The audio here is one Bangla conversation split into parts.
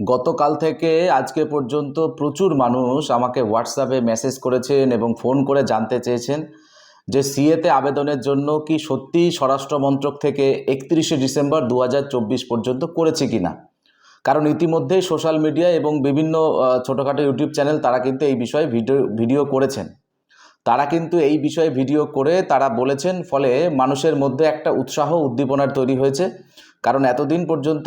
গতকাল থেকে আজকে পর্যন্ত প্রচুর মানুষ আমাকে হোয়াটসঅ্যাপে মেসেজ করেছেন এবং ফোন করে জানতে চেয়েছেন যে সিএতে আবেদনের জন্য কি সত্যি স্বরাষ্ট্র মন্ত্রক থেকে একত্রিশে ডিসেম্বর দু হাজার চব্বিশ পর্যন্ত করেছে কি না কারণ ইতিমধ্যেই সোশ্যাল মিডিয়া এবং বিভিন্ন ছোটোখাটো ইউটিউব চ্যানেল তারা কিন্তু এই বিষয়ে ভিডিও ভিডিও করেছেন। তারা কিন্তু এই বিষয়ে ভিডিও করে তারা বলেছেন, ফলে মানুষের মধ্যে একটা উৎসাহ উদ্দীপনার তৈরি হয়েছে। কারণ এতদিন পর্যন্ত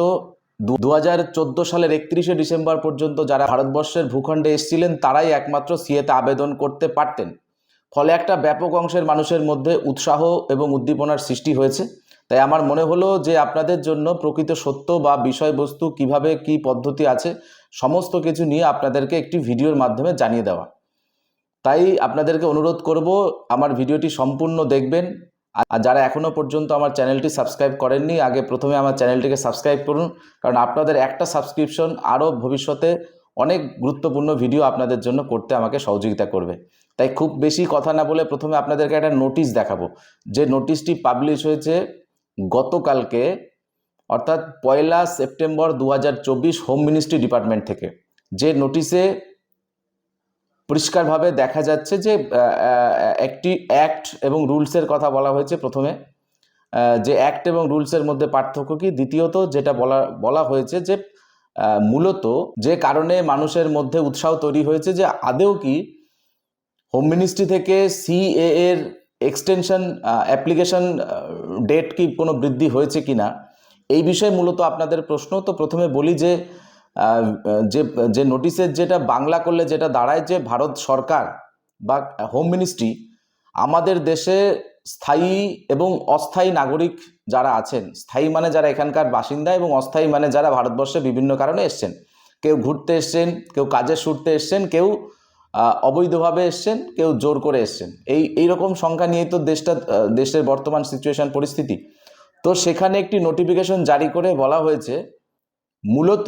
দু হাজার চোদ্দ সালের একত্রিশে ডিসেম্বর পর্যন্ত যারা ভারতবর্ষের ভূখণ্ডে এসেছিলেন, তারাই একমাত্র সিএতে আবেদন করতে পারতেন। ফলে একটা ব্যাপক অংশের মানুষের মধ্যে উৎসাহ এবং উদ্দীপনার সৃষ্টি হয়েছে। তাই আমার মনে হলো যে আপনাদের জন্য প্রকৃত সত্য বা বিষয়বস্তু কীভাবে কি পদ্ধতি আছে, সমস্ত কিছু নিয়ে আপনাদেরকে একটি ভিডিওর মাধ্যমে জানিয়ে দেওয়া। তাই আপনাদেরকে অনুরোধ করব, আমার ভিডিওটি সম্পূর্ণ দেখবেন আর যারা এখনও পর্যন্ত আমার চ্যানেলটি সাবস্ক্রাইব করেননি, আগে প্রথমে আমার চ্যানেলটিকে সাবস্ক্রাইব করুন। কারণ আপনাদের একটা সাবস্ক্রিপশন আরও ভবিষ্যতে অনেক গুরুত্বপূর্ণ ভিডিও আপনাদের জন্য করতে আমাকে সহযোগিতা করবে। তাই খুব বেশি কথা না বলে প্রথমে আপনাদেরকে একটা নোটিশ দেখাবো। যে নোটিশটি পাবলিশ হয়েছে গতকালকে, অর্থাৎ পয়লা সেপ্টেম্বর দু হাজার চব্বিশ হোম মিনিস্ট্রি ডিপার্টমেন্ট থেকে। যে নোটিশে পরিষ্কারভাবে দেখা যাচ্ছে যে একটি অ্যাক্ট এবং রুলসের কথা বলা হয়েছে প্রথমে। যে অ্যাক্ট এবং রুলসের মধ্যে পার্থক্য কি? দ্বিতীয়ত যেটা বলা বলা হয়েছে যে মূলত যে কারণে মানুষের মধ্যে উৎসাহ তৈরি হয়েছে যে আদেও কি হোম মিনিস্ট্রি থেকে সিএ এর এক্সটেনশন অ্যাপ্লিকেশন ডেট কি কোনো বৃদ্ধি হয়েছে কি না এই বিষয়ে মূলত আপনাদের প্রশ্ন। তো প্রথমে বলি যে যে যে নোটিশের যেটা বাংলা করলে যেটা দাঁড়ায় যে ভারত সরকার বা হোম মিনিস্ট্রি আমাদের দেশে স্থায়ী এবং অস্থায়ী নাগরিক যারা আছেন, স্থায়ী মানে যারা এখানকার বাসিন্দা এবং অস্থায়ী মানে যারা ভারতবর্ষে বিভিন্ন কারণে এসছেন। কেউ ঘুরতে এসছেন, কেউ কাজের সূত্রে এসছেন, কেউ অবৈধভাবে এসছেন, কেউ জোর করে এসছেন। এই এই রকম সংখ্যা নিয়েই তো দেশটা দেশের বর্তমান সিচুয়েশন পরিস্থিতি। তো সেখানে একটি নোটিফিকেশন জারি করে বলা হয়েছে, মূলত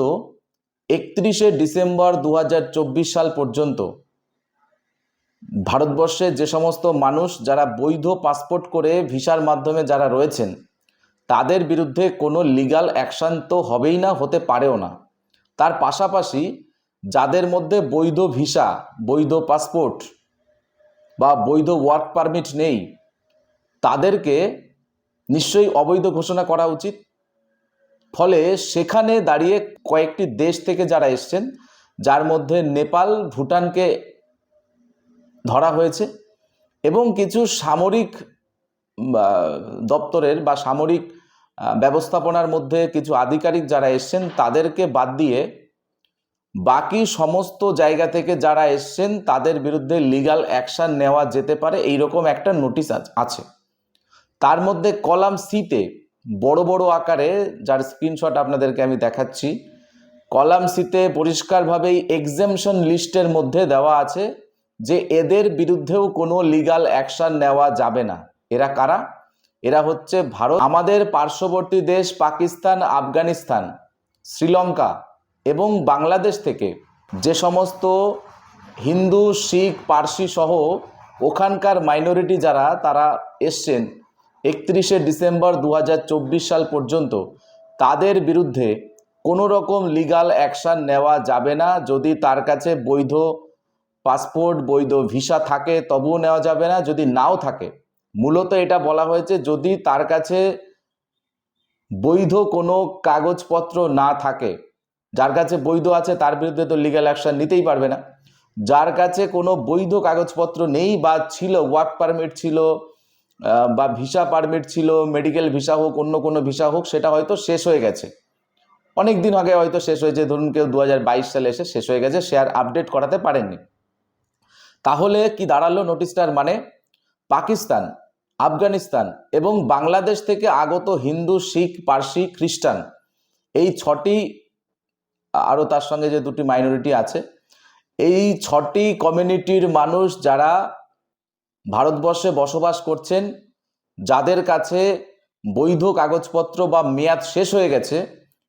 একত্রিশে ডিসেম্বর দু হাজার চব্বিশ সাল পর্যন্ত ভারতবর্ষে যে সমস্ত মানুষ যারা বৈধ পাসপোর্ট করে ভিসার মাধ্যমে যারা রয়েছেন, তাদের বিরুদ্ধে কোনো লিগ্যাল অ্যাকশান তো হবেই না, হতে পারেও না। তার পাশাপাশি যাদের মধ্যে বৈধ ভিসা, বৈধ পাসপোর্ট বা বৈধ ওয়ার্ক পারমিট নেই, তাদেরকে নিশ্চয়ই অবৈধ ঘোষণা করা উচিত। ফলে সেখানে দাঁড়িয়ে কয়েকটি দেশ থেকে যারা এসছেন, যার মধ্যে নেপাল, ভুটানকে ধরা হয়েছে এবং কিছু সামরিক দপ্তরের বা সামরিক ব্যবস্থাপনার মধ্যে কিছু আধিকারিক যারা এসছেন, তাদেরকে বাদ দিয়ে বাকি সমস্ত জায়গা থেকে যারা এসছেন, তাদের বিরুদ্ধে লিগ্যাল অ্যাকশন নেওয়া যেতে পারে। এইরকম একটা নোটিশ আছে। তার মধ্যে কলাম সিতে বড় বড় আকারে যার স্ক্রিনশট আপনাদেরকে আমি দেখাচ্ছি, কলাম সিতে পরিষ্কারভাবেই এক্সামশন লিস্টের মধ্যে দেওয়া আছে যে এদের বিরুদ্ধেও কোনো লিগ্যাল অ্যাকশন নেওয়া যাবে না। এরা কারা? এরা হচ্ছে ভারত, আমাদের পার্শ্ববর্তী দেশ পাকিস্তান, আফগানিস্তান, শ্রীলঙ্কা এবং বাংলাদেশ থেকে যে সমস্ত হিন্দু, শিখ, পার্সি সহ ওখানকার মাইনরিটি যারা, তারা এসছেন। একত্রিশে ডিসেম্বর দু হাজার চব্বিশ সাল পর্যন্ত তাদের বিরুদ্ধে কোনো রকম লিগ্যাল অ্যাকশান নেওয়া যাবে না। যদি তার কাছে বৈধ পাসপোর্ট বৈধ ভিসা থাকে, তবুও নেওয়া যাবে না। যদি নাও থাকে, মূলত এটা বলা হয়েছে, যদি তার কাছে বৈধ কোনো কাগজপত্র না থাকে, যার কাছে বৈধ আছে, তার বিরুদ্ধে তো লিগাল অ্যাকশন নিতেই পারবে না। যার কাছে কোনো বৈধ কাগজপত্র নেই বা ছিল ওয়ার্ক পারমিট ছিল বা ভিসা পারমিট ছিল মেডিকেল ভিসা হোক, অন্য কোনো ভিসা হোক, সেটা হয়তো শেষ হয়ে গেছে। অনেক দিন আগে হয়তো শেষ হয়েছে, ধরুন কেউ দু হাজার বাইশ সালে এসে শেষ হয়ে গেছে সে আর আপডেট করাতে পারেননি। তাহলে কি দাঁড়াল নোটিশটার মানে? পাকিস্তান, আফগানিস্তান এবং বাংলাদেশ থেকে আগত হিন্দু, শিখ, পার্সি, খ্রিস্টান, এই ছটি, আরও তার সঙ্গে যে দুটি মাইনরিটি আছে, এই ছটি কমিউনিটির মানুষ যারা ভারতবর্ষে বসবাস করছেন যাদের কাছে বৈধ কাগজপত্র বা মেয়াদ শেষ হয়ে গেছে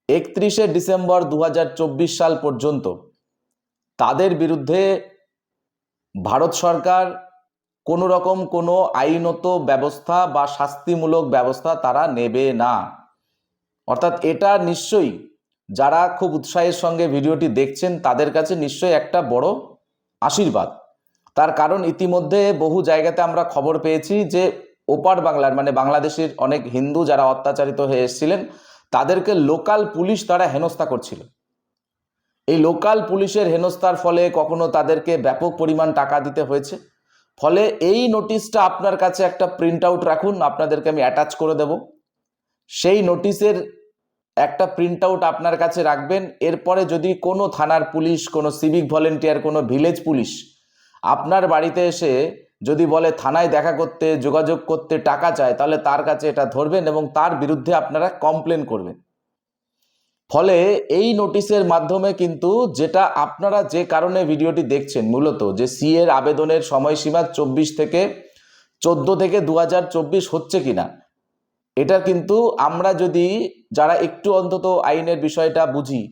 একত্রিশে ডিসেম্বর দু হাজার চব্বিশ সাল পর্যন্ত। তাদের বিরুদ্ধে ভারত সরকার কোনো রকম কোনো আইনত ব্যবস্থা বা শাস্তিমূলক ব্যবস্থা তারা নেবে না। অর্থাৎ এটা নিশ্চয়ই যারা খুব উৎসাহের সঙ্গে ভিডিওটি দেখছেন তাদের কাছে নিশ্চয়ই একটা বড় আশীর্বাদ। তার কারণ ইতিমধ্যে বহু জায়গাতে আমরা খবর পেয়েছি যে ওপার বাংলার মানে বাংলাদেশের অনেক হিন্দু যারা অত্যাচারিত হয়ে এসেছিলেন, তাদেরকে লোকাল পুলিশ তারা হেনস্থা করছিল। এই লোকাল পুলিশের হেনস্থার ফলে কখনো তাদেরকে ব্যাপক পরিমাণ টাকা দিতে হয়েছে। ফলে এই নোটিশটা আপনার কাছে একটা প্রিন্ট আউট রাখুন, আপনাদেরকে আমি অ্যাটাচ করে দেব। সেই নোটিশের একটা প্রিন্ট আউট আপনার কাছে রাখবেন। এরপরে যদি কোনো থানার পুলিশ, কোনো সিভিক ভলেন্টিয়ার কোনো ভিলেজ পুলিশ আপনার বাড়িতে এসে যদি বলে থানায় দেখা করতে, যোগাযোগ করতে টাকা চায়, তাহলে তার কাছে এটা ধরবেন এবং তার বিরুদ্ধে আপনারা কমপ্লেন করবেন। ফলে এই নোটিশের মাধ্যমে কিন্তু যেটা আপনারা যে কারণে ভিডিওটি দেখছেন মূলত, যে সি এর আবেদনের সময়সীমা চব্বিশ থেকে চোদ্দ থেকে দু হাজার চব্বিশ হচ্ছে কিনা, এটা কিন্তু আমরা যদি যারা একটু অন্তত আইনের বিষয়টা বুঝি,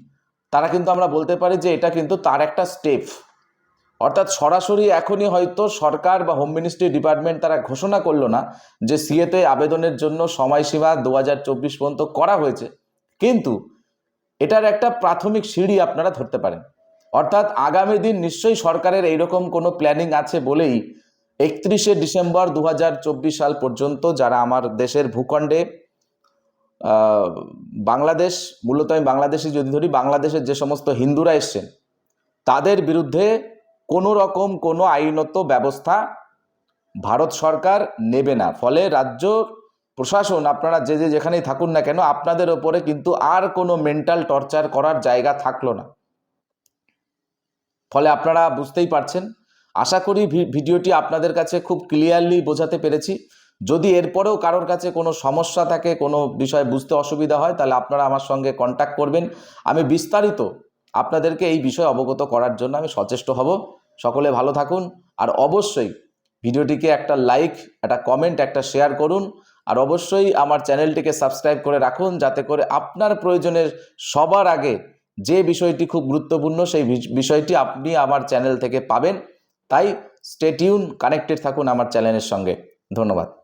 তারা কিন্তু আমরা বলতে পারি যে এটা কিন্তু তার একটা স্টেপ অর্থাৎ সরাসরি এখনই হয়তো সরকার বা হোম মিনিস্ট্রি ডিপার্টমেন্ট তারা ঘোষণা করল না যে সিএতে আবেদনের জন্য সময়সীমা দু হাজার চব্বিশ পর্যন্ত করা হয়েছে। কিন্তু এটার একটা প্রাথমিক সিঁড়ি আপনারা ধরতে পারেন। অর্থাৎ আগামী দিন নিশ্চয়ই সরকারের এইরকম কোনো প্ল্যানিং আছে বলেই একত্রিশে ডিসেম্বর দু হাজার চব্বিশ সাল পর্যন্ত যারা আমার দেশের ভূখণ্ডে বাংলাদেশ, মূলত আমি বাংলাদেশে যদি ধরি, বাংলাদেশের যে সমস্ত হিন্দুরা এসছেন, তাদের বিরুদ্ধে কোনো রকম কোনো আইনত ব্যবস্থা ভারত সরকার নেবে না। ফলে রাজ্য প্রশাসন, আপনারা যে যে যেখানেই থাকুন না কেন, আপনাদের ওপরে কিন্তু আর কোনো মেন্টাল টর্চার করার জায়গা থাকল না। ফলে আপনারা বুঝতেই পারছেন। আশা করি ভিডিওটি আপনাদের কাছে খুব ক্লিয়ারলি বোঝাতে পেরেছি। যদি এরপরেও কারোর কাছে কোনো সমস্যা থাকে, কোনো বিষয় বুঝতে অসুবিধা হয়, তাহলে আপনারা আমার সঙ্গে কন্ট্যাক্ট করবেন। আমি বিস্তারিত আপনাদেরকে এই বিষয়ে অবগত করার জন্য আমি সচেষ্ট হব। সকলে ভালো থাকুন আর অবশ্যই ভিডিওটিকে একটা লাইক একটা কমেন্ট একটা শেয়ার করুন। আর অবশ্যই আমার চ্যানেলটিকে সাবস্ক্রাইব করে রাখুন যাতে করে আপনার প্রয়োজনের সবার আগে যে বিষয়টি খুব গুরুত্বপূর্ণ সেই বিষয়টি আপনি আমার চ্যানেল থেকে পাবেন। তাই স্টেটিউন কানেক্টেড থাকুন আমার চ্যানেলের সঙ্গে। ধন্যবাদ।